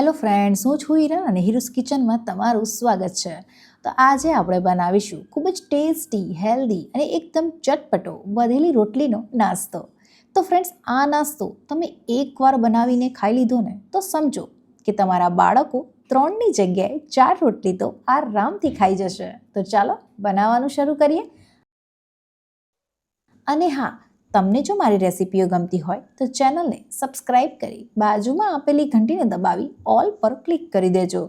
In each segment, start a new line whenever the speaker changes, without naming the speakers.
Hello friends, હું છું હિરલ અને હિરુસ કિચનમાં તમારું સ્વાગત છે. તો આજે આપણે બનાવીશું ખૂબ જ ટેસ્ટી, હેલ્ધી અને એકદમ ચટપટો વધેલી રોટલીનો નાસ્તો. તો ફ્રેન્ડ્સ, આ નાસ્તો તમે એકવાર બનાવીને ખાઈ લીધો ને, તો સમજો કે તમારા બાળકો ત્રણની જગ્યાએ ચાર રોટલી તો આરામથી ખાઈ જશે. તો ચાલો બનાવવાનું શરૂ કરીએ. અને હા તમને જો મારી રેસિપીઓ ગમતી હોય તો ચેનલને સબસ્ક્રાઇબ કરી બાજુમાં આપેલી ઘંટીને દબાવી ઓલ પર ક્લિક કરી દેજો.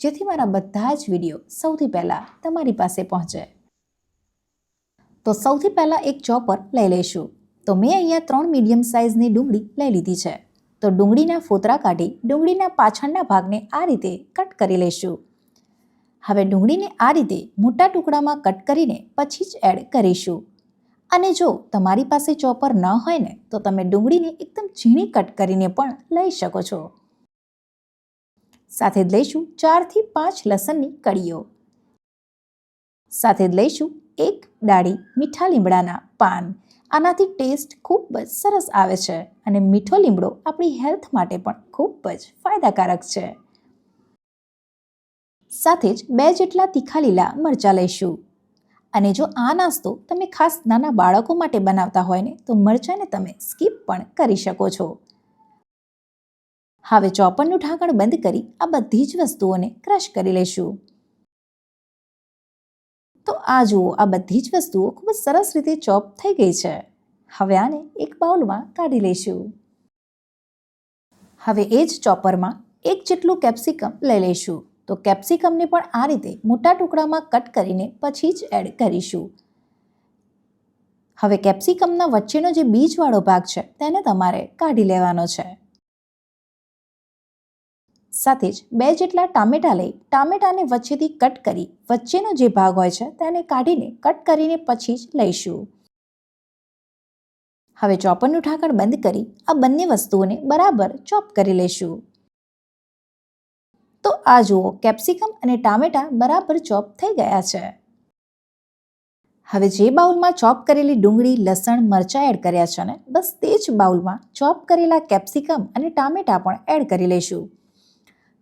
જેથી મારા બધા જ વીડિયો સૌથી પહેલાં તમારી પાસે પહોંચે. તો સૌથી પહેલાં એક ચોપર લઈ લઈશું. તો મેં અહીંયા ત્રણ મીડિયમ સાઇઝની ડુંગળી લઈ લીધી છે. તો ડુંગળીના ફોતરા કાઢી ડુંગળીના પાછળના ભાગને આ રીતે કટ કરી લઈશું. હવે ડુંગળીને આ રીતે મોટા ટુકડામાં કટ કરીને પછી જ એડ કરીશું. અને જો તમારી પાસે ચોપર ન હોય ને, તો તમે ડુંગળીને એકદમ ઝીણી કટ કરીને પણ લઈ શકો છો. સાથે જ લઈશું ચારથી પાંચ લસણની કળીઓ. સાથે જ લઈશું એક ડાળી મીઠા લીમડાના પાન. આનાથી ટેસ્ટ ખૂબ જ સરસ આવે છે અને મીઠો લીમડો આપણી હેલ્થ માટે પણ ખૂબ જ ફાયદાકારક છે. સાથે જ બે જેટલા તીખા લીલા મરચાં લઈશું. અને જો આ નાસ્તો તમે ખાસ નાના બાળકો માટે બનાવતા હોય ને, તો મરચાંને તમે સ્કીપ પણ કરી શકો છો. હવે ચોપરનું ઢાંકણ બંધ કરી આ બધી જ વસ્તુઓને ક્રશ કરી લઈશું તો આ જુઓ, આ બધી જ વસ્તુઓ ખૂબ જ સરસ રીતે ચોપ થઈ ગઈ છે. હવે આને એક બાઉલમાં કાઢી લઈશું. હવે એ જ ચોપરમાં એક જેટલું કેપ્સિકમ લઈ લઈશું. તો કેપ્સિકમને પણ આ રીતે મોટા ટુકડામાં કટ કરીને પછી જ એડ કરીશું. હવે કેપ્સિકમના વચ્ચેનો જે બીજવાળો ભાગ છે, તેને તમારે કાઢી લેવાનો છે. સાથે જ બે જેટલા ટામેટા લઈ ટામેટાને વચ્ચેથી કટ કરી વચ્ચેનો જે ભાગ હોય છે, તેને કાઢીને કટ કરીને પછી જ લઈશું. હવે ચોપરનું ઢાંકણ બંધ કરી આ બંને વસ્તુઓને બરાબર ચોપ કરી લઈશું. તો આ જુઓ, કેપ્સિકમ અને ટામેટા બરાબર ચોપ થઈ ગયા છે. હવે જે બાઉલમાં ચોપ કરેલી ડુંગળી, લસણ, મરચાં એડ કર્યા છે ને, બસ તે જ બાઉલમાં ચોપ કરેલા કેપ્સિકમ અને ટામેટા પણ એડ કરી લઈશું.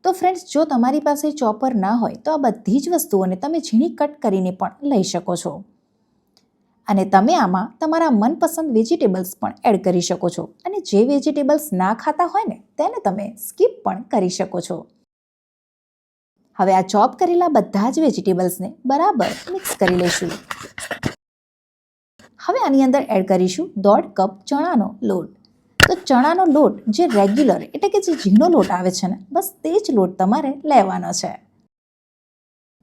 તો ફ્રેન્ડ્સ, જો તમારી પાસે ચોપર ના હોય, તો આ બધી જ વસ્તુઓને તમે ઝીણી કટ કરીને પણ લઈ શકો છો. અને તમે આમાં તમારા મનપસંદ વેજીટેબલ્સ પણ એડ કરી શકો છો. અને જે વેજીટેબલ્સ ના ખાતા હોય ને, તેને તમે સ્કીપ પણ કરી શકો છો. હવે આ ચોપ કરેલા બધા જ વેજીટેબલ્સને બરાબર મિક્સ કરી લઈશું. હવે આની અંદર એડ કરીશું દોઢ કપ ચણાનો લોટ. તો ચણાનો લોટ જે રેગ્યુલર એટલે કે જે ઝીણો લોટ આવે છે ને, બસ તે જ લોટ તમારે લેવાનો છે.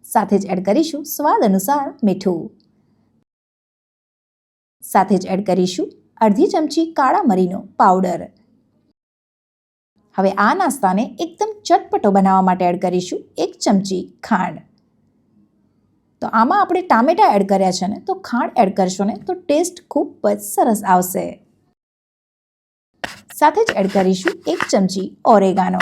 સાથે જ એડ કરીશું સ્વાદ અનુસાર મીઠું. સાથે જ એડ કરીશું અડધી ચમચી કાળા મરીનો પાવડર હવે આ નાસ્તાને એકદમ ચટપટો બનાવવા માટે એડ કરીશું એક ચમચી ખાંડ. તો આમાં આપણે ટામેટા એડ કર્યા છે ને, તો ખાંડ એડ કરશો ને, તો ટેસ્ટ ખૂબ જ સરસ આવશે. સાથે જ એડ કરીશું એક ચમચી ઓરેગાનો.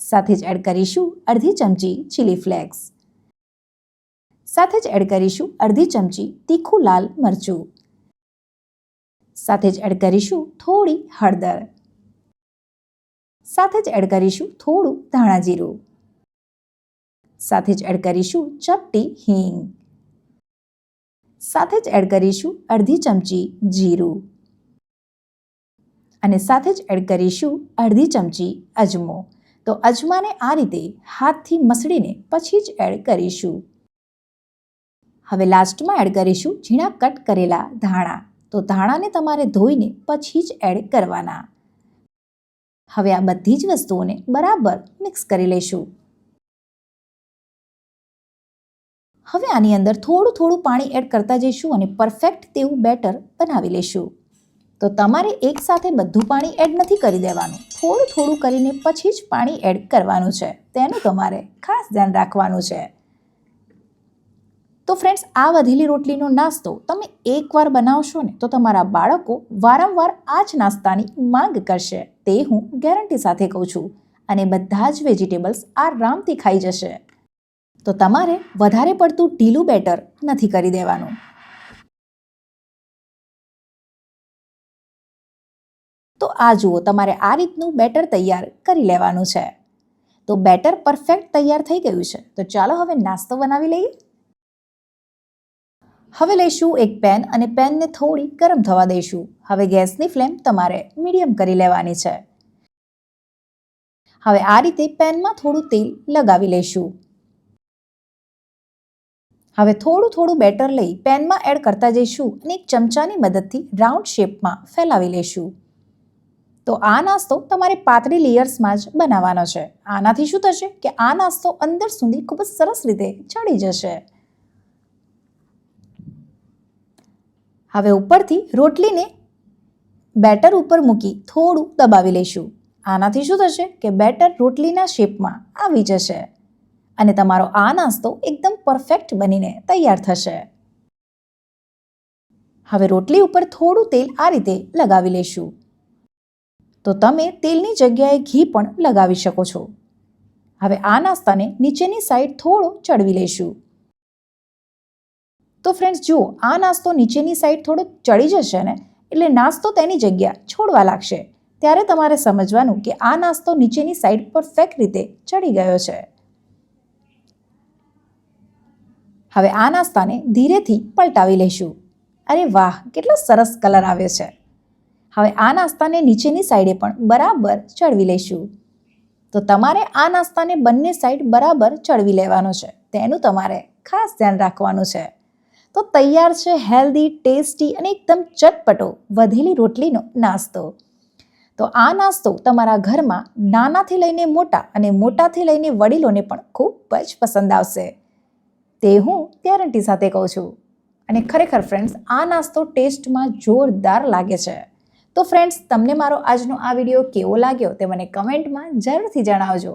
સાથે જ એડ કરીશું અડધી ચમચી ચીલી ફ્લેક્સ. સાથે જ એડ કરીશું અડધી ચમચી તીખું લાલ મરચું. સાથે જ એડ કરીશું થોડી હળદર. સાથે જ એડ કરીશું થોડું ધાણા જીરું. સાથે જ એડ કરીશું ચપટી હિંગ. સાથે જ એડ કરીશું અડધી ચમચી જીરું. અને સાથે જ એડ કરીશું અડધી ચમચી અજમો. તો અજમાને આ રીતે હાથથી મસળીને પછી જ એડ કરીશું. હવે લાસ્ટમાં એડ કરીશું ઝીણા કટ કરેલા ધાણા. તો ધાણાને તમારે ધોઈને પછી જ એડ કરવાના. હવે આ બધી જ વસ્તુઓને બરાબર મિક્સ કરી લઈશું. હવે આની અંદર થોડું થોડું પાણી એડ કરતા જઈશું અને પરફેક્ટ તેવું બેટર બનાવી લઈશું. તો તમારે એકસાથે બધું પાણી એડ નથી કરી દેવાનું. થોડું થોડું કરીને પછી જ પાણી એડ કરવાનું છે. તેનું તમારે ખાસ ધ્યાન રાખવાનું છે. તો ફ્રેન્ડ્સ આ વધેલી રોટલીનો નાસ્તો તમે એકવાર બનાવશો ને તો તમારા બાળકો વારંવાર આ જ નાસ્તાની માંગ કરશે. તે હું ગેરંટી સાથે કહું છું. અને બધા જ વેજીટેબલ્સ આરામથી ખાઈ જશે. તો તમારે વધારે પડતું ઢીલું બેટર નથી કરી દેવાનું. તો આ જુઓ, તમારે આ રીતનું બેટર તૈયાર કરી લેવાનું છે. તો બેટર પરફેક્ટ તૈયાર થઈ ગયું છે. તો ચાલો હવે નાસ્તો બનાવી લઈએ. હવે લઈશું એક પેન અને પેનને થોડી ગરમ થવા દઈશું. હવે ગેસની ફ્લેમ તમારે મીડિયમ કરી લેવાની છે. હવે આ રીતે પેનમાં થોડું તેલ લગાવી લઈશું. હવે થોડું થોડું બેટર લઈ પેનમાં એડ કરતા જઈશું અને એક ચમચાની મદદથી રાઉન્ડ શેપમાં ફેલાવી લઈશું. તો આ નાસ્તો તમારે પાતળી લેયર્સમાં જ બનાવવાનો છે. આનાથી શું થશે કે આ નાસ્તો અંદર સુધી ખૂબ જ સરસ રીતે ચડી જશે. હવે ઉપરથી રોટલીને બેટર ઉપર મૂકી થોડું દબાવી લઈશું. આનાથી શું થશે કે બેટર રોટલીના શેપમાં આવી જશે અને તમારો આ નાસ્તો એકદમ પરફેક્ટ બનીને તૈયાર થશે. હવે રોટલી ઉપર થોડું તેલ આ રીતે લગાવી લઈશું. તો તમે તેલની જગ્યાએ ઘી પણ લગાવી શકો છો. હવે આ નાસ્તાને નીચેની સાઈડ થોડો ચડવી લઈશું. તો ફ્રેન્ડ્સ જુઓ, આ નાસ્તો નીચેની સાઈડ થોડો ચડી જશે ને, એટલે નાસ્તો તેની જગ્યા છોડવા લાગશે. ત્યારે તમારે સમજવાનું કે આ નાસ્તો નીચેની સાઈડ પરફેક્ટ રીતે ચડી ગયો છે. હવે આ નાસ્તાને ધીરેથી પલટાવી લઈશું. અરે વાહ, કેટલો સરસ કલર આવ્યો છે. હવે આ નાસ્તાને નીચેની સાઈડે પણ બરાબર ચડવી લઈશું. તો તમારે આ નાસ્તાને બંને સાઈડ બરાબર ચડવી લેવાનો છે. તેનું તમારે ખાસ ધ્યાન રાખવાનું છે. તો તૈયાર છે હેલ્ધી ટેસ્ટી અને એકદમ ચટપટો વધેલી રોટલીનો નાસ્તો. તો આ નાસ્તો તમારા ઘરમાં નાનાથી લઈને મોટા અને મોટાથી લઈને વડીલોને પણ ખૂબ જ પસંદ આવશે. તે હું ગેરંટી સાથે કહું છું. અને ખરેખર ફ્રેન્ડ્સ આ નાસ્તો ટેસ્ટમાં જોરદાર લાગે છે. તો ફ્રેન્ડ્સ તમને મારો આજનો આ વીડિયો કેવો લાગ્યો તે મને કમેન્ટમાં જરૂરથી જણાવજો.